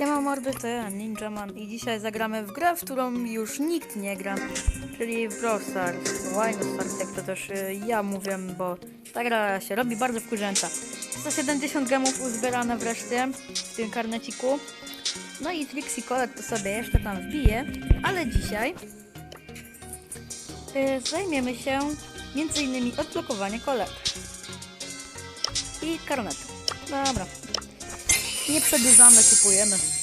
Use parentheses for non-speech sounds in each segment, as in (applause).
Siema mordy, to ja, Ninja Man i dzisiaj zagramy w grę, w którą już nikt nie gra, czyli w Brawl Stars, Wine Stars, jak to też y, ja mówię, bo ta gra się robi bardzo wkurzęca. 170 gemów uzbierane wreszcie w tym karneciku, no i Trixie Colette to sobie jeszcze tam wbije, ale dzisiaj y, zajmiemy się innymi odblokowaniem Colette i karnetu. Dobra, nie przedłużamy, kupujemy.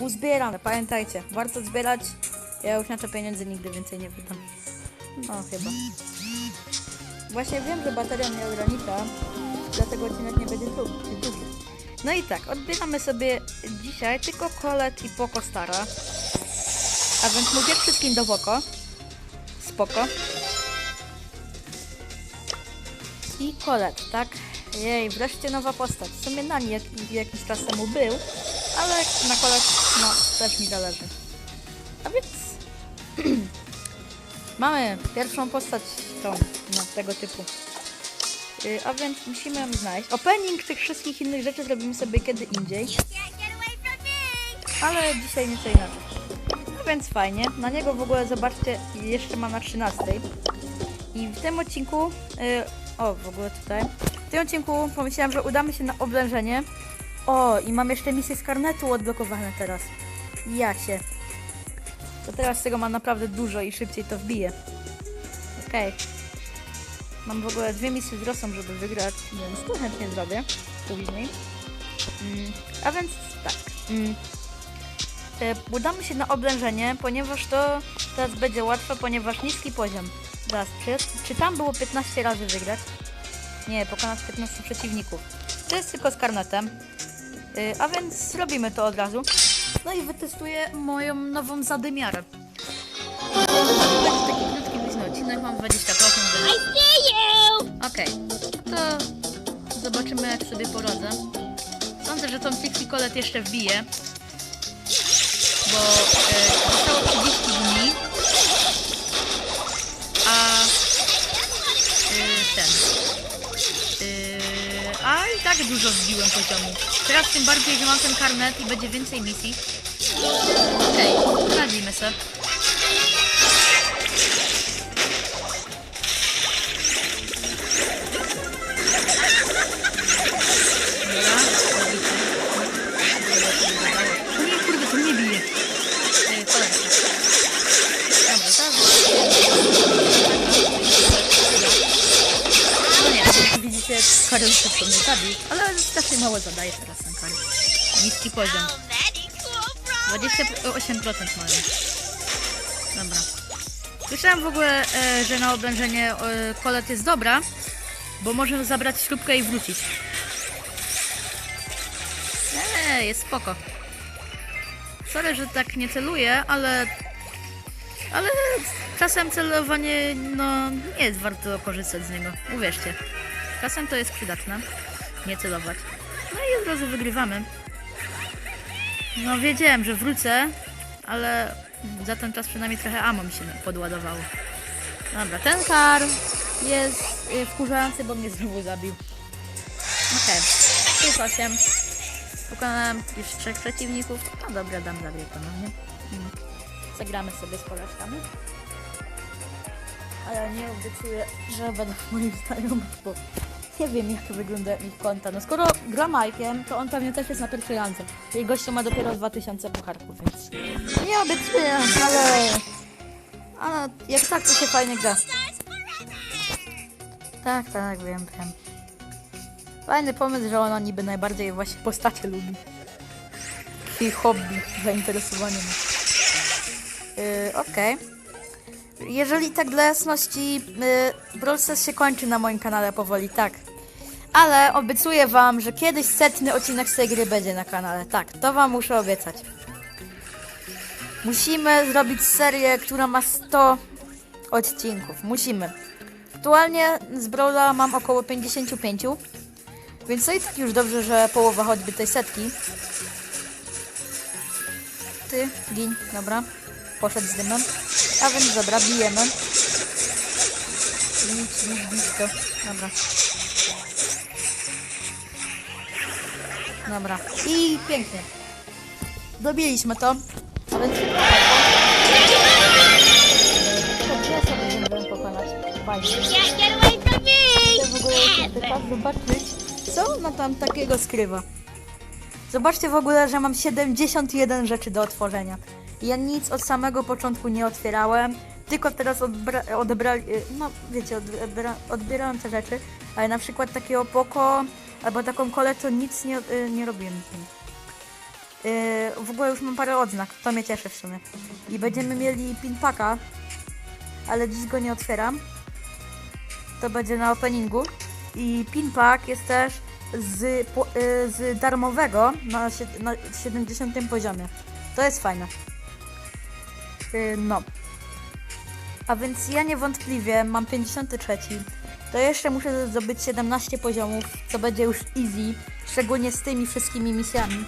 Uzbierane, pamiętajcie, warto zbierać. Ja już na to pieniędzy nigdy więcej nie wydam. No chyba. Właśnie wiem, że bateria mnie ogranicza, dlatego odcinek nie będzie dłu- długi. No i tak, odbieramy sobie dzisiaj tylko Colet i Poco Stara. A więc mówię wszystkim do Poco. Spoko. I Colet, tak? Jej, wreszcie nowa postać. W sumie na niej jak, jakiś czas temu był, ale na Colet, no, też mi zależy. A więc (clears throat) mamy pierwszą postać tą, no, tego typu. Yy, a więc musimy ją znaleźć. Opening tych wszystkich innych rzeczy zrobimy sobie kiedy indziej, ale dzisiaj nieco inaczej. No więc fajnie. Na niego w ogóle zobaczcie, jeszcze ma na 13. I w tym odcinku, yy, o w ogóle tutaj, w tym odcinku pomyślałam, że udamy się na oblężenie. O, i mam jeszcze misję z karnetu odblokowane teraz. Ja się. To teraz tego mam naprawdę dużo i szybciej to wbiję. Okej. Mam w ogóle dwie misje z Rosą, żeby wygrać, więc to chętnie zrobię później. Mm, a więc tak. Mm, e, udamy się na oblężenie, ponieważ to teraz będzie łatwe, ponieważ niski poziom. Zaraz, czy, czy tam było 15 razy wygrać? Nie, pokonać 15 przeciwników. To jest tylko z karnetem. Y, a więc zrobimy to od razu. No i wytestuję moją nową zadymiarę. Będzie taki krótki, luźny odcinek, mam 20%, więc... I see you! Okej, to zobaczymy jak sobie poradzę. Sądzę, że tą Colette jeszcze wbiję, bo e, zostało 30 dni, tak dużo wbiłem poziomu. Teraz tym bardziej, że mam ten karnet i będzie więcej misji. Okej, radzimy sobie. Widzicie, Karol szybko mnie zabił, ale strasznie mało zadaje teraz Karol. Niski poziom. Oh, very cool, bro! 28% mają. Dobra. Słyszałem w ogóle, e, że na oblężenie e, kolet jest dobra, bo możemy zabrać śrubkę i wrócić. Eee, jest spoko. Sorry, że tak nie celuję, ale... Ale czasem celowanie, no, nie jest warto korzystać z niego. Uwierzcie. Czasem to jest przydatne. Nie celować. No i od razu wygrywamy. No wiedziałem, że wrócę, ale za ten czas przynajmniej trochę ammo mi się podładowało. Dobra, ten kar jest y, wkurzający, bo mnie znowu zabił. Okej, plus 8. Pokonałem już trzech przeciwników. No dobra, dam zabieg ponownie. Mm. Zagramy sobie z porażkami. Ale nie obiecuję, że będę moich znajomych, bo nie wiem jak wygląda ich konta. No skoro gra Mike'iem, to on pewnie też jest na pierwszej randze. Jej gościu ma dopiero 2000 pucharków, więc nie obiecuję, ale... Ale jak tak, to się fajnie gra. Tak, tak, wiem, wiem. Fajny pomysł, że ona niby najbardziej właśnie postacie lubi. Jej hobby, zainteresowanie. Yy, Okej. Jeżeli tak dla jasności, yy, Brawl Stars się kończy na moim kanale powoli, tak. Ale obiecuję wam, że kiedyś setny odcinek z tej gry będzie na kanale. Tak, to wam muszę obiecać. Musimy zrobić serię, która ma 100 odcinków. Musimy. Aktualnie z Brawla mam około 55. Więc to i tak już dobrze, że połowa choćby tej setki. Ty, gin, dobra. Poszedł z dymem. A więc dobra, bijemy. Nic, nic blisko. Dobra. Dobra. I pięknie. Dobiliśmy to. A więc... To gdzie sobie pokonać? Fajnie. Chcę w ogóle zobaczyć, co ona tam takiego skrywa. Zobaczcie w ogóle, że mam 71 rzeczy do otworzenia. Ja nic od samego początku nie otwierałem, tylko teraz odbra- odebrali, no wiecie, odbra- odbierałem te rzeczy, ale na przykład takiego poko albo taką kolę nic nie, y, nie robiłem. z tym. Y, w ogóle już mam parę odznak, to mnie cieszy w sumie. I będziemy mieli pinpaka, ale dziś go nie otwieram to będzie na openingu. I pinpack jest też z, po, y, z darmowego na, na 70 poziomie. To jest fajne. Y, no. A więc ja niewątpliwie mam 53. To jeszcze muszę zdobyć 17 poziomów, co będzie już easy. Szczególnie z tymi wszystkimi misjami.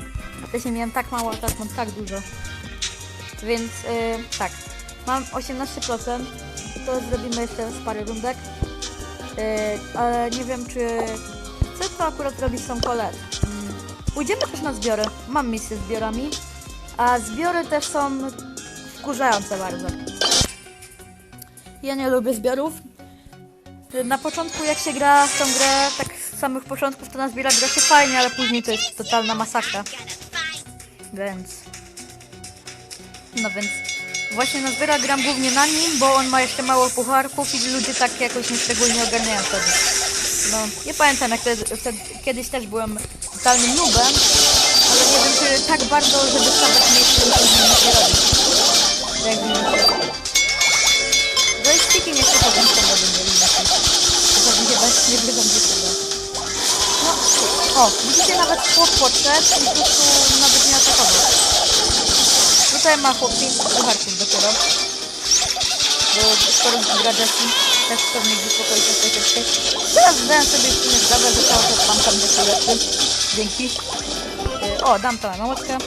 Wcześniej miałem tak mało, a teraz mam tak dużo. Więc y, tak. Mam 18%. To zrobimy jeszcze z parę rundek. Yy, ale nie wiem, czy chcę to akurat robić z tą kolet. Mm. Pójdziemy też na zbiory. Mam misję z zbiorami, a zbiory też są wkurzające bardzo. Ja nie lubię zbiorów. Na początku jak się gra w tą grę, tak z samych początków to na zbiorach gra się fajnie, ale później to jest totalna masakra. Więc... No więc właśnie na zbiorach gram głównie na nim, bo on ma jeszcze mało pucharków i ludzie tak jakoś nieszczególnie ogarniają wtedy. No, nie pamiętam jak wtedy, wtedy, kiedyś też byłem totalnym nubem, ale nie wiem czy tak bardzo, żeby stawać miejsce z nim nie robić. Jak widzicie. Joysticki jeszcze powiększone będą mieli na To bez nie wygląda tego. No, o, widzicie nawet chłop podszedł i po prostu nawet nie atakował. Tutaj ma chłop 5 pucharków dopiero. Bo skoro gra Jessie, też pewnie pokoju się troszeczkę. Teraz zdałem sobie w sumie sprawę, że cały czas mam tam Jessie lepszy. Dzięki. Yy, o, dam tam emotkę. Yy,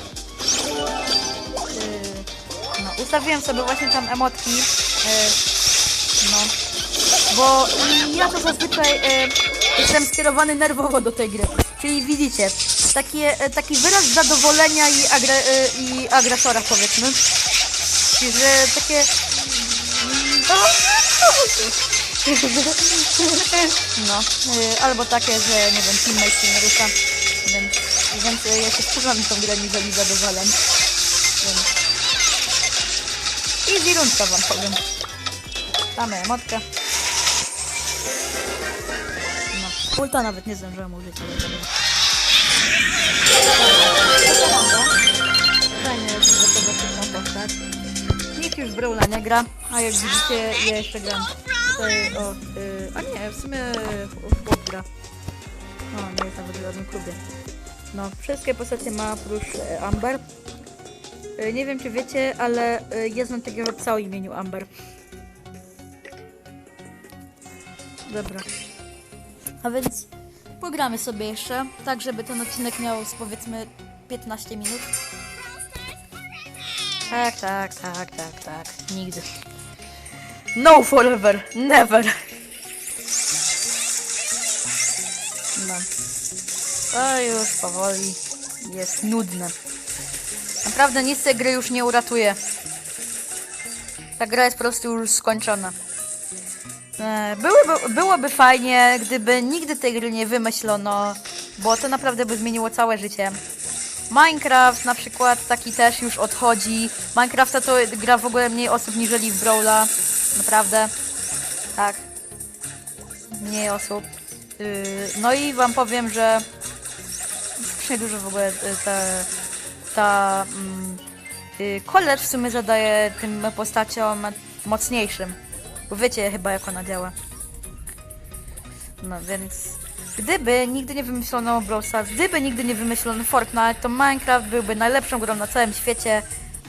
no, ustawiłem sobie właśnie tam emotki. Yy, no. Bo ja to zazwyczaj e, jestem skierowany nerwowo do tej gry. Czyli widzicie, takie, e, taki wyraz zadowolenia i, agre, e, i agresora powiedzmy. Czyli że takie... mm, No, e, albo takie, że nie wiem, teammate się nie rusza. Więc, e, ja się wkurzam tą grę niżeli zadowoleń. Więc... Easy rundka wam powiem. Damy emotkę. Ulta nawet nie zdążyłem użyć. Fajnie, że tego szybko postać. Nikt już w Brawla nie gra, a jak widzicie, ja jeszcze gram. Tutaj, o, y, a nie, w sumie chłop gra. O, nie jest nawet w żadnym klubie. No, wszystkie postacie ma oprócz e, Amber. E, Nie wiem, czy wiecie, ale e, jest na takiego psa o imieniu Amber. Dobra. A więc pogramy sobie jeszcze, tak żeby ten odcinek miał powiedzmy 15 minut. Tak, tak, tak, tak, tak. Nigdy. No forever, never. No. To już powoli jest nudne. Naprawdę nic tej gry już nie uratuje. Ta gra jest po prostu już skończona. E, Byłoby, byłoby fajnie, gdyby nigdy tej gry nie wymyślono, bo to naprawdę by zmieniło całe życie. Minecraft na przykład taki też już odchodzi. Minecrafta to gra w ogóle mniej osób niżeli w Brawla. Naprawdę. Tak. Mniej osób. Yy, no i wam powiem, że strasznie dużo w ogóle y, ta, ta mm, y, college w sumie zadaje tym postaciom mocniejszym. Bo wiecie chyba jak ona działa. No więc gdyby nigdy nie wymyślono Brawl gdyby nigdy nie wymyślono Fortnite, to Minecraft byłby najlepszą grą na całym świecie.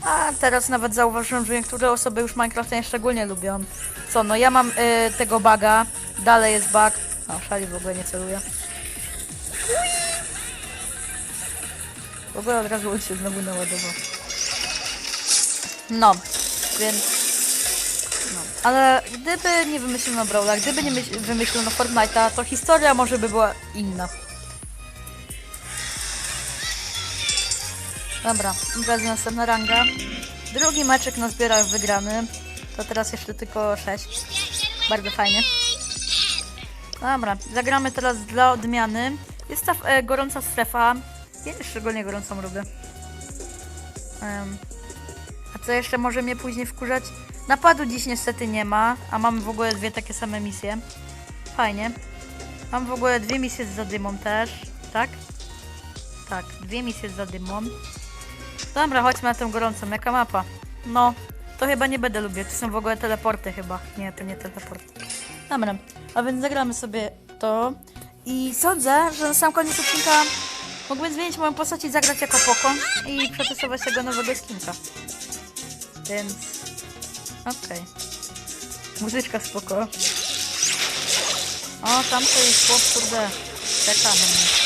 A teraz nawet zauważyłem, że niektóre osoby już Minecrafta nieszczególnie lubią. Co, no ja mam y, tego buga, dalej jest bug. No, szali w ogóle nie celuje. W ogóle od razu się znowu naładował. No, więc. Ale gdyby nie wymyślono Brawla, gdyby nie myśl- wymyślono Fortnite'a, to historia może by była inna. Dobra, teraz następna ranga. Drugi meczek na zbiorach wygrany. To teraz jeszcze tylko 6. Bardzo fajnie. Dobra, zagramy teraz dla odmiany. Jest ta e, gorąca strefa. Ja szczególnie gorącą lubię. Em, a co jeszcze może mnie później wkurzać? Napadu dziś niestety nie ma, a mamy w ogóle dwie takie same misje. Fajnie. Mam w ogóle dwie misje z zadymą też, tak? Tak, dwie misje z zadymą. Dobra, chodźmy na tę gorącą. Jaka mapa? No, to chyba nie będę lubić. To są w ogóle teleporty chyba. Nie, to nie teleporty. Dobra, a więc zagramy sobie to. I sądzę, że na sam koniec odcinka mógłbym zmienić moją postać i zagrać jako pokon i przetestować tego nowego skinka. Więc... Okej. Muzyczka spoko. O, tam to jest chłop, kurde. Czeka na mnie.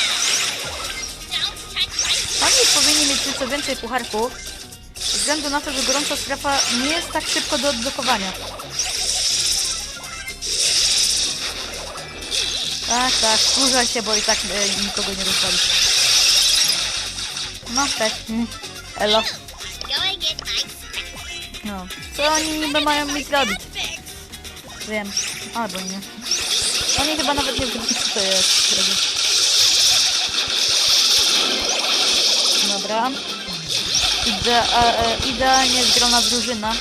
Oni powinni mieć nieco więcej pucharków, ze względu na to, że gorąca strefa nie jest tak szybko do odblokowania. Tak, tak, wkurzaj się, bo i tak e, nikogo nie rozwali. No, cześć. Mm. Elo. No. Co oni niby mają mi zrobić? Wiem. Albo nie. Oni chyba nawet nie wiedzą, co to jest. Dobra. Idea, e, idealnie zgrana drużyna.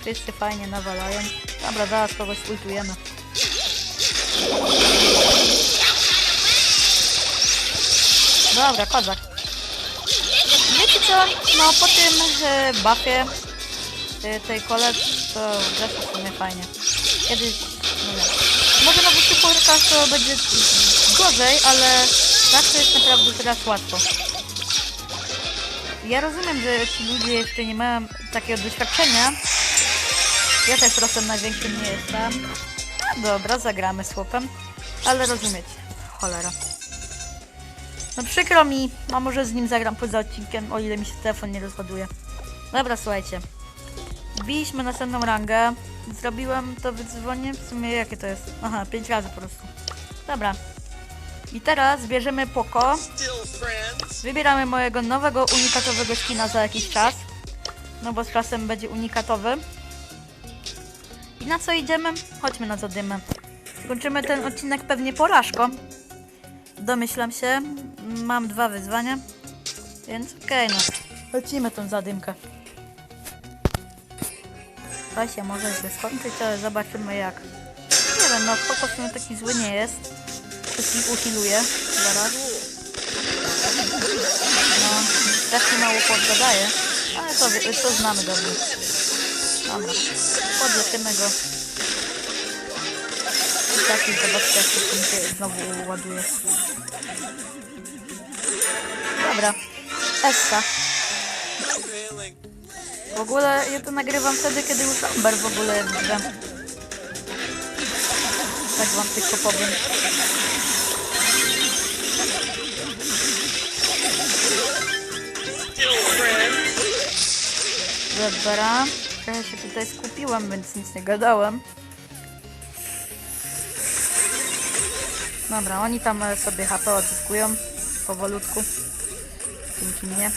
Wszyscy fajnie nawalają. Dobra, zaraz kogoś ultujemy. Dobra, kozak. Wiecie co? No po tym e, buffie tej kole to zresztą w sumie fajnie. Kiedyś, no wiem. Może na wyższych pucharkach to będzie gorzej, ale tak to jest naprawdę teraz łatwo. Ja rozumiem, że ci ludzie jeszcze nie mają takiego doświadczenia. Ja też rosem największym nie jestem. No dobra, zagramy z chłopem. Ale rozumiecie. Cholera. No przykro mi, a może z nim zagram poza odcinkiem, o ile mi się telefon nie rozładuje. Dobra, słuchajcie. Wbiliśmy następną rangę. Zrobiłem to wyzwanie. W sumie jakie to jest? Aha, pięć razy po prostu. Dobra. I teraz bierzemy Poko. Wybieramy mojego nowego unikatowego skina za jakiś czas. No bo z czasem będzie unikatowy. I na co idziemy? Chodźmy na zadymę. Kończymy ten odcinek pewnie porażką. Domyślam się. Mam dwa wyzwania. Więc okej, no. Lecimy tą zadymkę. To się może źle skończyć, ale zobaczymy jak. Nie wiem, no po prostu taki zły nie jest. Wszystkich uhiluje. Zaraz. No, strasznie mało podgadaje. Ale to, to znamy dobrze. Dobra. Podleczymy go. I taki zobaczcie jak się znowu ładuje. Dobra. Essa. W ogóle ja to nagrywam wtedy, kiedy już Amber w ogóle jest. Tak wam tylko powiem. Dobra. Trochę się tutaj skupiłam, więc nic nie gadałem. Dobra, oni tam e, sobie HP odzyskują powolutku. Dzięki mnie.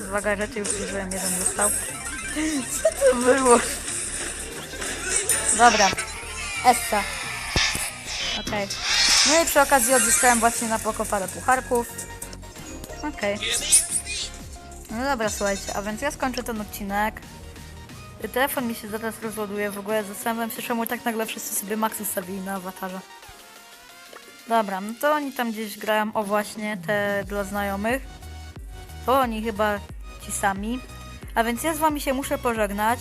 Uwaga, rzeczy już zużyłem, jeden został. Co to było? Dobra. Essa. Okej. No i przy okazji odzyskałem właśnie na poko parę pucharków. Okej. No dobra, słuchajcie, a więc ja skończę ten odcinek. Telefon mi się zaraz rozładuje, w ogóle zastanawiam się, czemu tak nagle wszyscy sobie Maxy stawili na awatarze. Dobra, no to oni tam gdzieś grają, o właśnie, te dla znajomych. To oni chyba ci sami. A więc ja z wami się muszę pożegnać.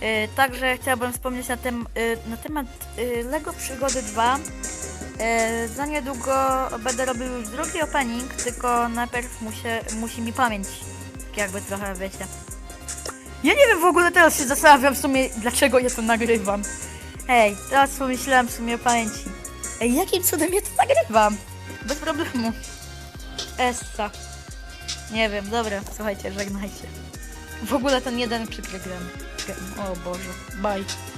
Yy, także chciałabym wspomnieć na, tem, yy, na temat yy, LEGO Przygody 2. Yy, za niedługo będę robił już drugi opening, tylko najpierw musie, musi mi pamięć, tak jakby trochę wiecie. Ja nie wiem w ogóle teraz się zastanawiam w sumie dlaczego ja to nagrywam. Hej, teraz pomyślałem w sumie o pamięci. Ej, jakim cudem ja to nagrywam? Bez problemu. Essa. Nie wiem, dobra, słuchajcie, żegnajcie. W ogóle ten jeden przykry grem. O Boże, bye.